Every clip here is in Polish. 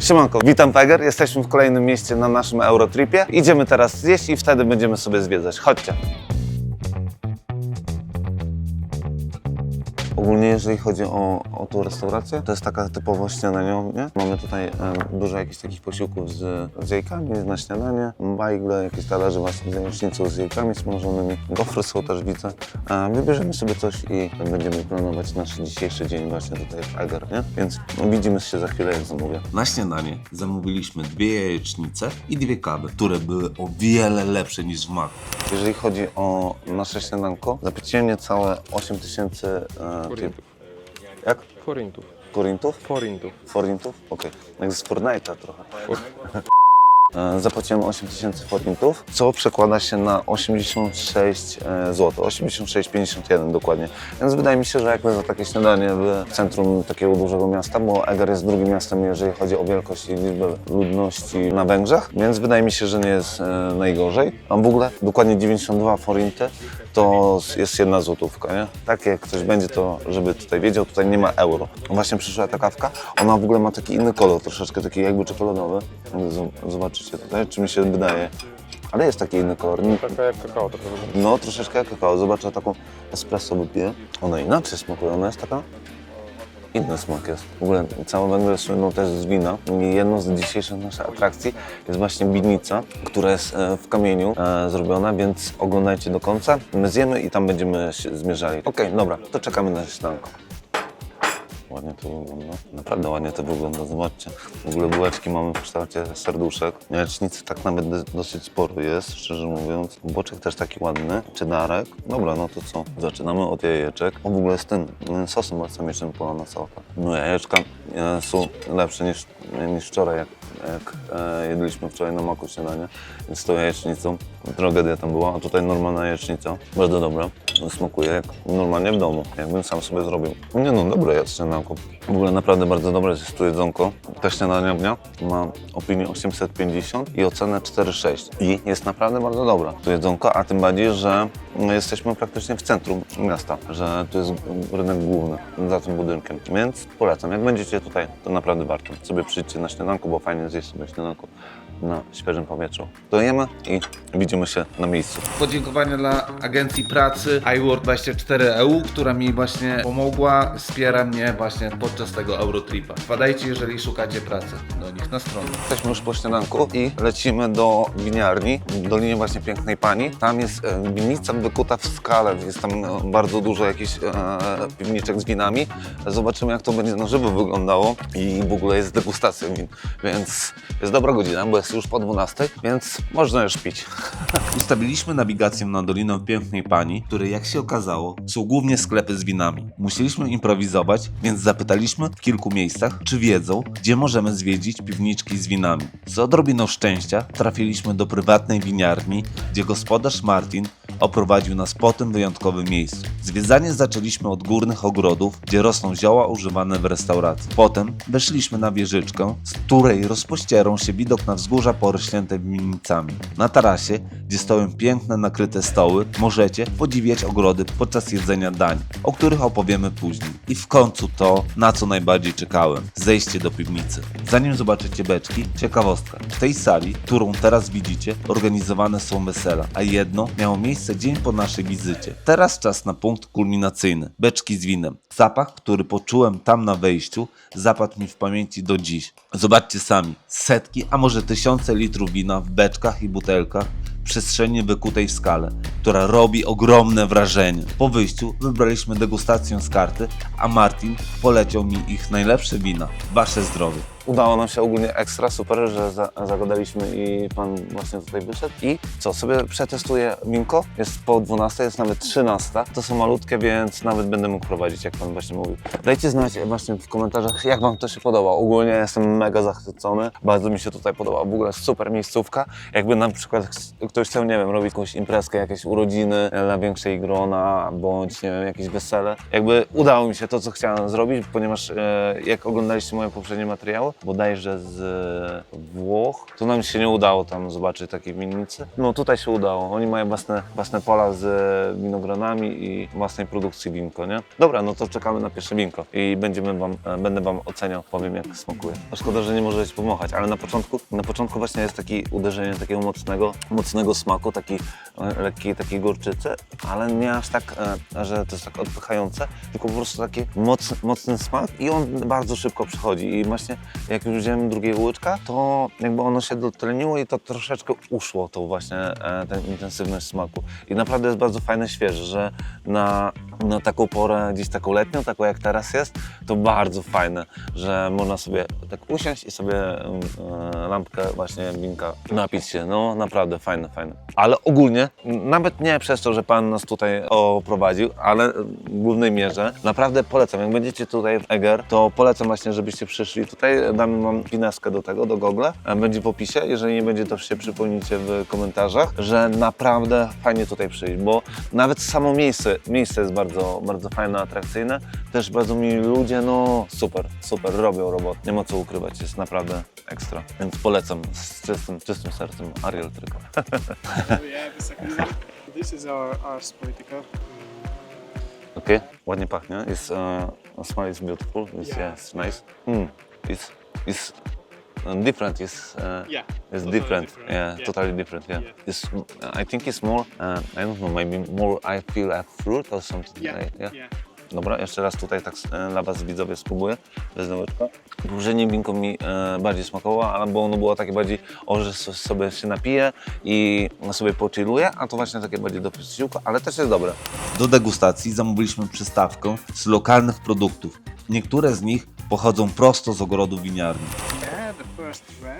Siemanko, witam Tiger. Jesteśmy w kolejnym mieście na naszym Eurotripie. Idziemy teraz zjeść i wtedy będziemy sobie zwiedzać. Chodźcie. Ogólnie jeżeli chodzi o, o tą restaurację, to jest taka typowo śniadaniownia. Mamy tutaj e, dużo jakichś takich posiłków z, z jajkami na śniadanie, bajgle, jakieś talerze właśnie z jajecznicą z jajkami smażonymi. Gofry są też widzę. E, wybierzemy sobie coś i będziemy planować nasz dzisiejszy dzień właśnie tutaj w Eger, nie? Więc widzimy się za chwilę, jak zamówię. Na śniadanie zamówiliśmy dwie jajecznice i dwie kawy, które były o wiele lepsze niż w Macu. Jeżeli chodzi o nasze śniadanko, zapłaciłem niecałe 8 tysięcy e, Forintów. jak? Forintów. Korintów? Forintów. Forintów? Okej. Jak z Fortnite'a trochę. E, Zapłaciłem 8 tysięcy forintów, co przekłada się na 86 zł, 86,51 dokładnie. Więc wydaje mi się, że jakby za takie śniadanie w centrum takiego dużego miasta, bo Eger jest drugim miastem, jeżeli chodzi o wielkość i liczbę ludności na Węgrzech, więc wydaje mi się, że nie jest e, najgorzej. Mam w ogóle dokładnie 92 forinty, to jest jedna złotówka, nie? Tak jak ktoś będzie to, żeby tutaj wiedział, tutaj nie ma euro. Właśnie przyszła ta kawka, ona w ogóle ma taki inny kolor, troszeczkę taki jakby czekoladowy. Z- Zobaczycie tutaj, czy mi się wydaje. Ale jest taki inny kolor. Taka jak kakao trochę. No, troszeczkę jak kakao. Zobaczę taką espresso wypiję. Ona inaczej smakuje, ona jest taka... Inny smak jest. W ogóle całe Węgry słyną też z wina. Jedną z dzisiejszych naszych atrakcji jest właśnie winnica, która jest e, w kamieniu e, zrobiona, więc oglądajcie do końca. My zjemy i tam będziemy się zmierzali. Okej, dobra, to czekamy na śniadanko. Ładnie to wygląda. Naprawdę ładnie to wygląda, zobaczcie. W ogóle bułeczki mamy w kształcie serduszek. Jajecznicy tak nawet do- dosyć sporo jest, szczerze mówiąc. Boczek też taki ładny. Czydarek. Dobra, no to co? Zaczynamy od jajeczek. O, w ogóle z tym mm, sosem balsamicznym polana całka. No jajeczka e, są lepsze niż, niż wczoraj, jak, jak e, jedliśmy wczoraj na maku śniadanie. Z tą jajecznicą tragedia tam była, a tutaj normalna jajecznica. Bardzo dobra. Smakuje jak normalnie w domu, jakbym sam sobie zrobił. Nie no, dobre jest śniadanko. W ogóle naprawdę bardzo dobre jest tu jedzonko. Ta śniadaniownia ma opinię 850 i ocenę 4,6. I jest naprawdę bardzo dobra to jedzonko, a tym bardziej, że jesteśmy praktycznie w centrum miasta, że tu jest rynek główny za tym budynkiem. Więc polecam, jak będziecie tutaj, to naprawdę warto. Sobie przyjdźcie na śniadanko, bo fajnie zjeść sobie śniadanko na świeżym powietrzu. To jemy i widzimy się na miejscu. Podziękowania dla agencji pracy iWork24EU, która mi właśnie pomogła, wspiera mnie właśnie podczas tego Eurotripa. Wpadajcie, jeżeli szukacie pracy do nich na stronę. Jesteśmy już po śniadanku i lecimy do winiarni, w Dolinie właśnie Pięknej Pani. Tam jest e, winnica wykuta w skale, jest tam e, bardzo dużo jakichś e, piwniczek z winami. Zobaczymy jak to będzie na żywo wyglądało i w ogóle jest degustacja win, więc jest dobra godzina, bo jest już po 12, więc można już pić. Ustawiliśmy nawigację na Dolinę Pięknej Pani, które jak się okazało są głównie sklepy z winami. Musieliśmy improwizować, więc zapytaliśmy w kilku miejscach, czy wiedzą, gdzie możemy zwiedzić piwniczki z winami. Z odrobiną szczęścia trafiliśmy do prywatnej winiarni, gdzie gospodarz Martin oprowadził nas po tym wyjątkowym miejscu. Zwiedzanie zaczęliśmy od górnych ogrodów, gdzie rosną zioła używane w restauracji. Potem weszliśmy na wieżyczkę, z której rozpościerał się widok na wzgórza porośnięte winnicami. Na tarasie, gdzie stoją piękne nakryte stoły, możecie podziwiać ogrody podczas jedzenia dań, o których opowiemy później. I w końcu to, na co najbardziej czekałem, zejście do piwnicy. Zanim zobaczycie beczki, ciekawostka. W tej sali, którą teraz widzicie, organizowane są wesela, a jedno miało miejsce dzień po naszej wizycie. Teraz czas na punkt kulminacyjny. Beczki z winem. Zapach, który poczułem tam na wejściu, zapadł mi w pamięci do dziś. Zobaczcie sami. Setki, a może tysiące litrów wina w beczkach i butelkach przestrzeni wykutej w skale, która robi ogromne wrażenie. Po wyjściu wybraliśmy degustację z karty, a Martin poleciał mi ich najlepsze wina. Wasze zdrowie. Udało nam się ogólnie ekstra, super, że za, zagadaliśmy i pan właśnie tutaj wyszedł. I co, sobie przetestuję winko, jest po 12, jest nawet 13. To są malutkie, więc nawet będę mógł prowadzić, jak pan właśnie mówił. Dajcie znać właśnie w komentarzach, jak wam to się podoba. Ogólnie jestem mega zachwycony, bardzo mi się tutaj podoba. W ogóle super miejscówka. Jakby na przykład ktoś chciał, nie wiem, robić jakąś imprezkę, jakieś urodziny dla większej grona, bądź nie wiem, jakieś wesele. Jakby udało mi się to, co chciałem zrobić, ponieważ e, jak oglądaliście moje poprzednie materiały, bodajże z e, Włoch, to nam się nie udało tam zobaczyć takiej winnicy. No tutaj się udało. Oni mają własne, własne pola z e, winogronami i własnej produkcji winko, nie? Dobra, no to czekamy na pierwsze winko i będziemy wam, e, będę wam oceniał, powiem jak smakuje. No szkoda, że nie możecie pomachać, ale na początku, na początku właśnie jest takie uderzenie takiego mocnego, mocnego smaku, taki lekkiej takiej gorczycy, ale nie aż tak, że to jest tak odpychające, tylko po prostu taki moc, mocny smak i on bardzo szybko przychodzi i właśnie jak już wziąłem drugiego łyczka, to jakby ono się dotleniło i to troszeczkę uszło to właśnie, e, ten intensywność smaku. I naprawdę jest bardzo fajne, świeże, że na, na taką porę, gdzieś taką letnią, taką jak teraz jest, to bardzo fajne, że można sobie tak usiąść i sobie e, lampkę właśnie winka napić się, no naprawdę fajne, fajne. Ale ogólnie, nawet nie przez to, że Pan nas tutaj oprowadził, ale w głównej mierze naprawdę polecam, jak będziecie tutaj w Eger, to polecam właśnie, żebyście przyszli. Tutaj, damy Wam pineskę do tego, do Google, E, będzie w opisie, jeżeli nie będzie, to się przypomnijcie w komentarzach, że naprawdę fajnie tutaj przyjść, bo nawet samo miejsce, miejsce jest bardzo, bardzo fajne, atrakcyjne, też bardzo mili ludzie, no super, super, robią robotę, nie ma co ukrywać, jest naprawdę ekstra, więc polecam z czystym, czystym sercem Ariel one. This is our Ars Poetica. Okay, ładnie pachnie, jest, uh, smell is beautiful, it's, Yeah. it's nice, mm, it's, it's uh, different, it's, uh, Yeah, It's totally different. different. Yeah, Yeah. totally different. Yeah. Yeah. It's. I think it's more. Uh, I don't know. Maybe more. I feel a fruit or something. Yeah, like- yeah. yeah. Dobra, jeszcze raz tutaj tak e, dla Was widzowie spróbuję bez dołeczka. Poprzednie winko mi e, bardziej smakowało, ale bo ono było takie bardziej, o, że so- sobie się napiję i sobie pochilluję, a to właśnie takie bardziej do posiłku, ale też jest dobre. Do degustacji zamówiliśmy przystawkę z lokalnych produktów. Niektóre z nich pochodzą prosto z ogrodu winiarni.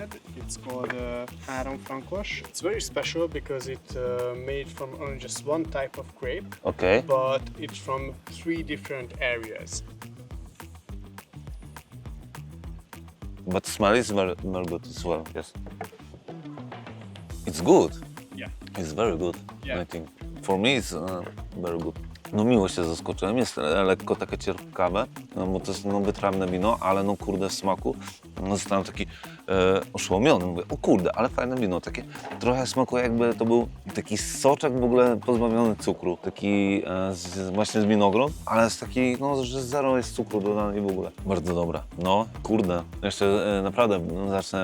Red, it's called uh, Aron Frankos. It's very special because it uh, made from only just one type of grape, Okej. but it's from three different areas. But smell is very, very good as well. Yes. It's good. Yeah. It's very good, Yeah. I think. For me it's uh, very good. No miło się zaskoczyłem, jest e, lekko takie cierpkawe, no bo to jest no, wytrawne wino, ale no kurde w smaku zostałem taki e. Mówię, o kurde, ale fajne wino, takie trochę smakuje jakby to był taki soczek w ogóle pozbawiony cukru, taki e, z, właśnie z winogron, ale z taki, no że zero jest cukru dodany w ogóle. Bardzo dobra. No kurde, jeszcze e, naprawdę zacznę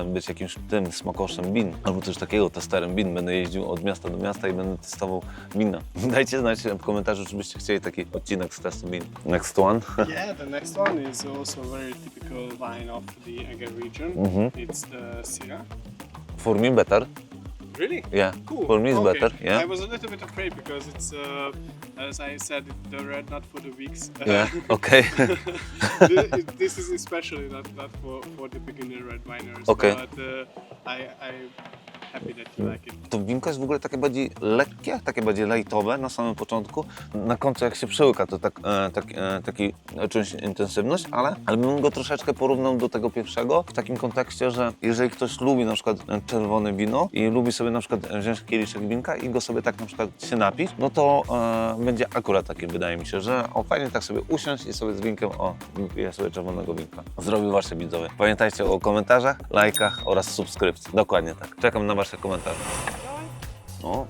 e, być jakimś tym smakoszem win, albo też takiego testerem win. Będę jeździł od miasta do miasta i będę testował wina. Dajcie znać w komentarzu, czy byście chcieli taki odcinek z testu win. Next one. yeah, the next one is also very typical wine of the Eger region. Mhm. It's the Syrah. For me better. Really? Yeah. Cool. For me it's okay. better. Yeah. I was a little bit afraid because it's, uh, as I said, the red not for the weeks. Yeah. Okay. This is especially not, not for, for the beginner red winers. Okay. But uh, I, I'm To winko jest w ogóle takie bardziej lekkie, takie bardziej lightowe na samym początku. Na końcu jak się przełyka, to tak, e, tak, e, taki czuć intensywność, ale, ale bym go troszeczkę porównał do tego pierwszego w takim kontekście, że jeżeli ktoś lubi na przykład e, czerwone wino i lubi sobie na przykład wziąć kieliszek winka i go sobie tak na przykład się napić, no to e, będzie akurat takie, wydaje mi się, że o fajnie tak sobie usiąść i sobie z winkiem, o, wypiję sobie czerwonego winka. Zrobił wasze widzowie. Pamiętajcie o komentarzach, lajkach oraz subskrypcji. Dokładnie tak. Czekam na wasze komentarze. O,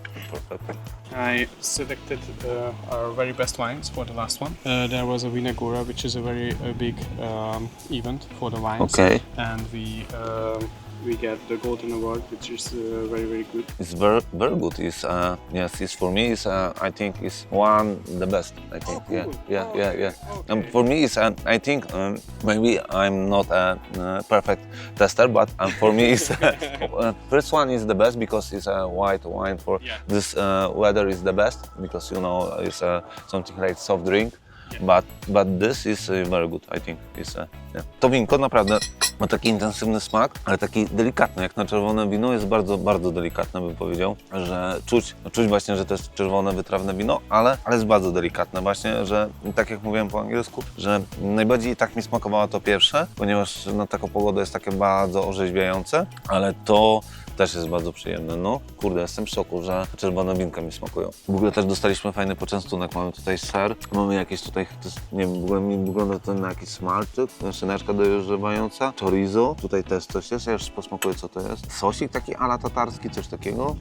perfekt. I selected uh, our very best wines for the last one. Uh, there was a Vinagura, which is a very uh, big um, event for the wines. Okay. And we um, we get the Golden Award, which is uh, very very good. It's very very good. It's uh yes, it's for me. It's uh, I think it's one the best. I think Oh, cool. yeah yeah Oh, yeah yeah. Okay. Um, for me, it's uh, I think um, maybe I'm not a uh, perfect tester, but um, for me, it's uh, first one is the best because it's a white wine. For Yeah. this uh, weather is the best because you know it's uh, something like soft drink. But but this is uh, very good. I think uh, świetnie. To winko naprawdę ma taki intensywny smak, ale taki delikatny, jak na czerwone wino jest bardzo, bardzo delikatne bym powiedział, że czuć, czuć właśnie, że to jest czerwone, wytrawne wino, ale, ale jest bardzo delikatne właśnie, że tak jak mówiłem po angielsku, że najbardziej tak mi smakowało to pierwsze, ponieważ na taką pogodę jest takie bardzo orzeźwiające, ale to też jest bardzo przyjemne. No, kurde, jestem w szoku, że czerwone winka mi smakują. W ogóle też dostaliśmy fajny poczęstunek. Mamy tutaj ser, mamy jakieś tutaj, to jest, nie wiem, w ogóle mi wygląda to na jakiś smalczyk, szyneczka dojrzewająca, chorizo, tutaj też coś jest, ja już posmakuję co to jest. Sosik taki ala tatarski, coś takiego.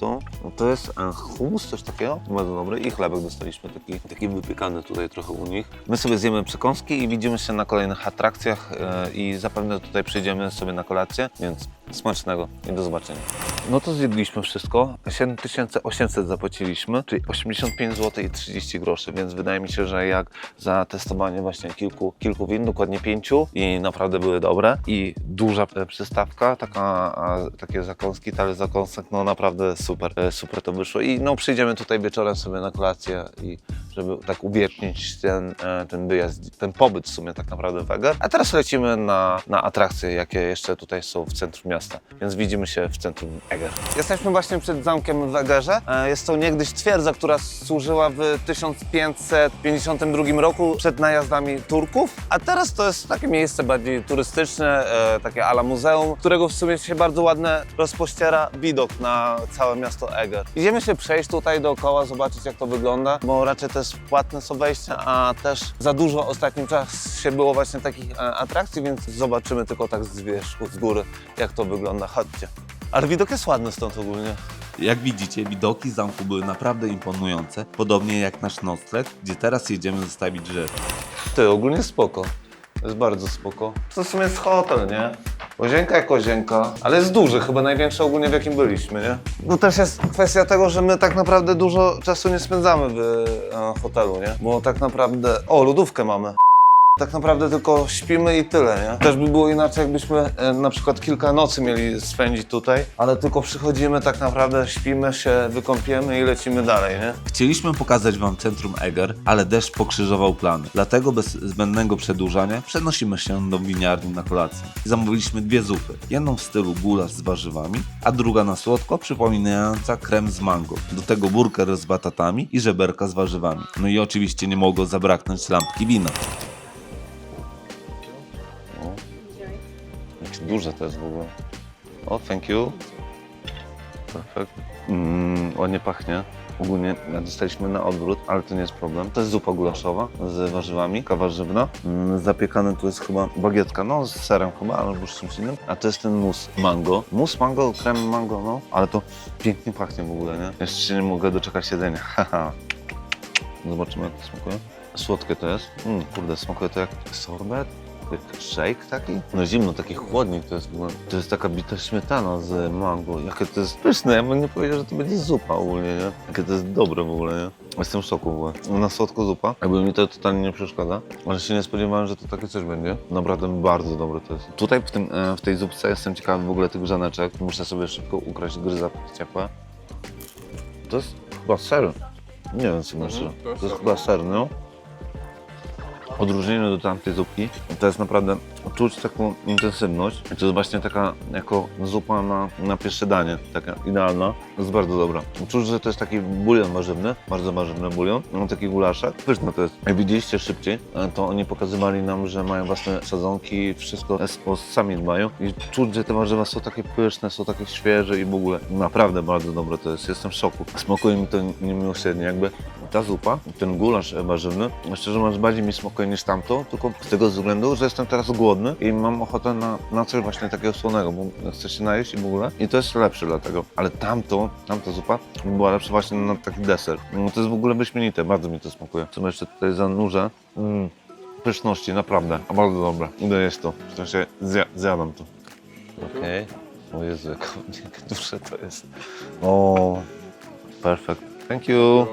To, no to jest hummus, coś takiego, bardzo dobry. I chlebek dostaliśmy, taki, taki wypiekany tutaj trochę u nich. My sobie zjemy przekąski i widzimy się na kolejnych atrakcjach e, i zapewne tutaj przyjdziemy sobie na kolację, więc smacznego i do zobaczenia. No to zjedliśmy wszystko, 7800 zapłaciliśmy, czyli 85 zł i 30 groszy, więc wydaje mi się, że jak za testowanie właśnie kilku, kilku win, dokładnie pięciu i naprawdę były dobre. I duża e, przystawka, taka, takie zakąski, talerz zakąsek, no naprawdę super, e, super to wyszło. I no przyjdziemy tutaj wieczorem sobie na kolację i żeby tak uwiecznić ten, e, ten wyjazd, ten pobyt w sumie tak naprawdę w Eger. A teraz lecimy na, na atrakcje, jakie jeszcze tutaj są w centrum miasta, więc widzimy się w centrum Eger. Jesteśmy właśnie przed zamkiem w Egerze. E, Jest to niegdyś twierdza, która służyła w 1552 roku przed najazdami Turków, a teraz to jest takie miejsce bardziej turystyczne, e, takie ala muzeum, którego w sumie się bardzo ładnie rozpościera widok na całe miasto Eger. Idziemy się przejść tutaj dookoła, zobaczyć jak to wygląda, bo raczej to płatne są wejścia, a też za dużo ostatnim czasie było właśnie takich e, atrakcji, więc zobaczymy tylko tak z wierzchu, z góry, jak to wygląda. Chodźcie. Ale widok jest ładny stąd ogólnie. Jak widzicie, widoki zamku były naprawdę imponujące, podobnie jak nasz nocleg, gdzie teraz jedziemy zostawić rzeczy. Ty, ogólnie spoko. Jest bardzo spoko. To w sumie jest hotel, nie? Łazienka jak łazienka, ale jest duży, chyba największy ogólnie w jakim byliśmy, nie? No też jest kwestia tego, że my tak naprawdę dużo czasu nie spędzamy w e, hotelu, nie? Bo tak naprawdę... O, lodówkę mamy. Tak naprawdę tylko śpimy i tyle, nie? Też by było inaczej, jakbyśmy e, na przykład kilka nocy mieli spędzić tutaj, ale tylko przychodzimy, tak naprawdę śpimy się, wykąpiemy i lecimy dalej, nie? Chcieliśmy pokazać Wam centrum Eger, ale deszcz pokrzyżował plany. Dlatego bez zbędnego przedłużania przenosimy się do winiarni na kolację. Zamówiliśmy dwie zupy. Jedną w stylu gulasz z warzywami, a druga na słodko przypominająca krem z mango. Do tego burger z batatami i żeberka z warzywami. No i oczywiście nie mogło zabraknąć lampki wina. Duże to jest w ogóle. O, thank you. Perfekt. Mm, ładnie pachnie. Ogólnie dostaliśmy na odwrót, ale to nie jest problem. To jest zupa gulaszowa z warzywami, kawa warzywna. Mm, zapiekane tu jest chyba bagietka, no z serem chyba, albo z czymś innym. A to jest ten mus mango. Mus mango, krem mango, no. Ale to pięknie pachnie w ogóle, nie? Jeszcze się nie mogę doczekać jedzenia. Haha. Zobaczymy jak to smakuje. Słodkie to jest. Mm, kurde, smakuje to jak sorbet. Jak shake taki? No zimno, taki chłodnik to jest w ogóle. To jest taka bita śmietana z mango. Jakie to jest pyszne, ja bym nie powiedział, że to będzie zupa ogólnie, nie? Jakie to jest dobre w ogóle, nie? Jestem w szoku w ogóle. Na słodko zupa, jakby mi to totalnie nie przeszkadza, ale się nie spodziewałem, że to takie coś będzie. Naprawdę bardzo dobre to jest. Tutaj w, tym, e, w tej zupce jestem ciekawy w ogóle tych grzaneczek. Muszę sobie szybko ukraść gryza ciepłe. To jest chyba ser. Nie wiem, co myślę. to jest To jest ser, chyba ser, no odróżnieniu do tamtej zupki, to jest naprawdę czuć taką intensywność. I to jest właśnie taka jako zupa na, na pierwsze danie, taka idealna. Jest bardzo dobra. Czuć, że to jest taki bulion warzywny, bardzo warzywny bulion, no, taki gulaszek. Pyszne to jest. Jak widzieliście szybciej, e, to oni pokazywali nam, że mają własne sadzonki, wszystko sami dbają i czuć, że te warzywa są takie pyszne, są takie świeże i w ogóle naprawdę bardzo dobre to jest. Jestem w szoku. Smakuje mi to niemiłosiernie, jakby ta zupa, ten gulasz warzywny, szczerze mówiąc bardziej mi smakuje niż tamto, tylko z tego względu, że jestem teraz głodny i mam ochotę na, na coś właśnie takiego słonego, bo chcę się najeść i w ogóle i to jest lepsze dlatego. Ale tamto, tamta zupa była lepsza właśnie na taki deser. No to jest w ogóle wyśmienite, bardzo mi to smakuje. Co jeszcze tutaj zanurzę? Mm, pyszności, naprawdę, bardzo dobre. Idę jeść to, w sensie zja zjadam to. Okej. O Jezu, jak, jak duże to jest. O, perfekt. Thank you.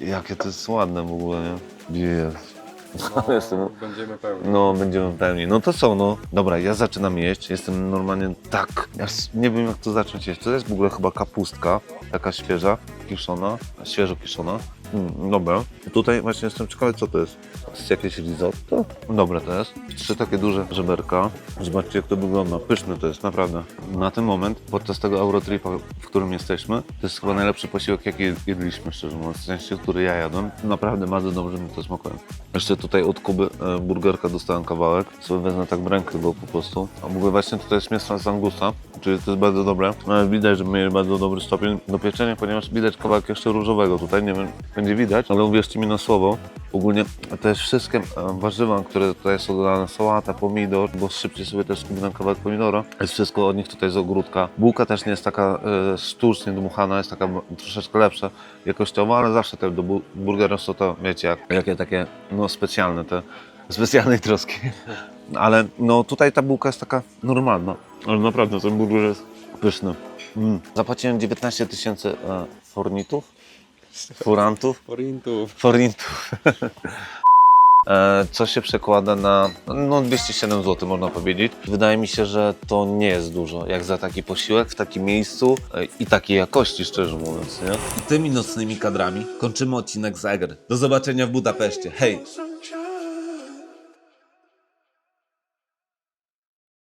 Jakie to jest ładne w ogóle, nie? Jest. Jestem, Będziemy pełni. no, będziemy pełni. No to co, no. Dobra, ja zaczynam jeść. Jestem normalnie tak. Ja s- nie wiem, jak to zacząć jeść. To jest w ogóle chyba kapustka, taka świeża, kiszona, świeżo kiszona. Mm, dobra. Tutaj właśnie jestem ciekawy, co to jest. Jest jakieś risotto? Dobre to jest. Trzy takie duże żeberka. Zobaczcie, jak to wygląda. Pyszne to jest, naprawdę. Na ten moment, podczas tego Eurotripa, w którym jesteśmy, to jest chyba najlepszy posiłek, jaki jedliśmy, szczerze mówiąc. W sensie, który ja jadłem. Naprawdę bardzo dobrze mi to smakuje. Jeszcze tutaj od Kuby e, burgerka dostałem kawałek. Sobie wezmę tak w rękę po prostu. A ogóle właśnie tutaj jest mięso z angusa, czyli to jest bardzo dobre. Nawet widać, że mieli bardzo dobry stopień do pieczenia, ponieważ widać kawałek jeszcze różowego tutaj. Nie wiem, będzie widać, ale uwierzcie mi na słowo. Ogólnie te wszystkie e, warzywa, które tutaj są dodane, sałata, pomidor, bo szybciej sobie też skupię kawałek pomidora. Jest wszystko od nich tutaj z ogródka. Bułka też nie jest taka e, sztucznie dmuchana, jest taka troszeczkę lepsza jakościowo, ale zawsze te do bu- burgerów są to, wiecie, jak, jakie takie no specjalne te specjalnej troski. Ale no tutaj ta bułka jest taka normalna. Ale naprawdę ten burger jest pyszny. Mm. Zapłaciłem 19 tysięcy e, fornitów. Furantów. Forintów. Forintów. E, Co się przekłada na no 207 zł, można powiedzieć. Wydaje mi się, że to nie jest dużo, jak za taki posiłek w takim miejscu e, i takiej jakości, szczerze mówiąc. Nie? I tymi nocnymi kadrami kończymy odcinek z Eger. Do zobaczenia w Budapeszcie. Hej!